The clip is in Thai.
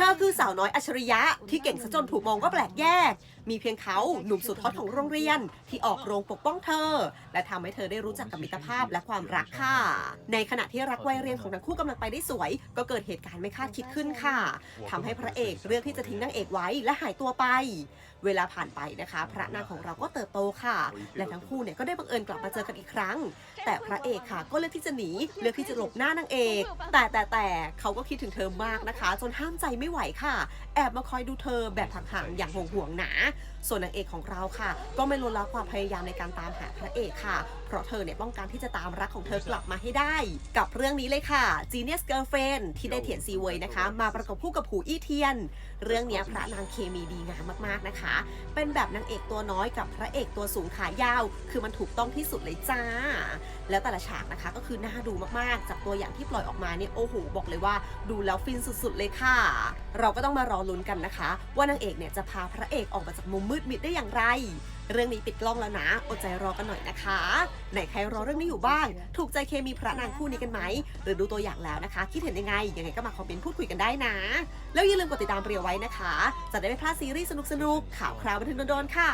ธอคือสาวน้อยอัจฉริยะที่เก่งซะจนถูกมองว่าแปลกแยกมีเพียงเขาหนุ่มสุดฮอตของโรงเรียน ที่ออกโรงปกป้องเธอ และทำให้เธอได้รู้จักกับมิตรภาพและความรักค่ะ ในขณะที่รักวัยเรียนของทั้งคู่กำลังไปได้สวย ก็เกิดเหตุการณ์ไม่คาดคิดขึ้นค่ะทำให้พระเอกเลือกที่จะทิ้งนางเอกไว้และหายตัวไป เวลาผ่านไปนะคะ พระนางของเราก็เติบโตค่ะ และทั้งคู่เนี่ยก็ได้บังเอิญกลับมาเจอกันอีกครั้ง แต่พระเอกค่ะก็เลือกที่จะหนีเลือกที่จะหลบหน้านางเอก แต่แต่แต่เขาก็คิดถึงเธอมากนะคะ จนห้ามใจไม่ไหวค่ะ แอบมาคอยดูเธอแบบห่างๆอย่างห่วงห่วงๆหนาส่วนนางเอกของเราค่ะ ก็ไม่ลดละความพยายามในการตามหาพระเอกค่ะ เพราะเธอเนี่ยต้องการที่จะตามรักของเธอกลับมาให้ได้ กับเรื่องนี้เลยค่ะ Genius Girlfriend ที่ได้เถียนซีเวยนะคะ มาประกบคู่กับหูอี้เทียน เรื่องนี้พระนางเคมีดีงามมากๆนะคะ เป็นแบบนางเอกตัวน้อยกับพระเอกตัวสูงขายาว คือมันถูกต้องที่สุดเลยจ้า แล้วแต่ละฉากนะคะก็คือน่าดูมากๆ จากตัวอย่างที่ปล่อยออกมาเนี่ยโอ้โหบอกเลยว่า ดูแล้วฟินสุดๆเลยค่ะ เราก็ต้องมารอลุ้นกันนะคะ ว่านางเอกเนี่ยจะพาพระเอกออกมาจากมุมมืดมิดได้อย่างไร เรื่องนี้ปิดกล้องแล้วนะ อดใจรอกันหน่อยนะคะ ไหนใครรอเรื่องนี้อยู่บ้าง ถูกใจเคมีพระนางคู่นี้กันไหม หรือดูตัวอย่างแล้วนะคะ คิดเห็นยังไง ยังไงก็มาคอมเมนต์พูดคุยกันได้นะ แล้วอย่าลืมกดติดตามเรียวไว้นะคะ จะได้ไม่พลาดซีรีส์สนุกๆ ข่าวคราวบันเทิงโดนๆค่ะ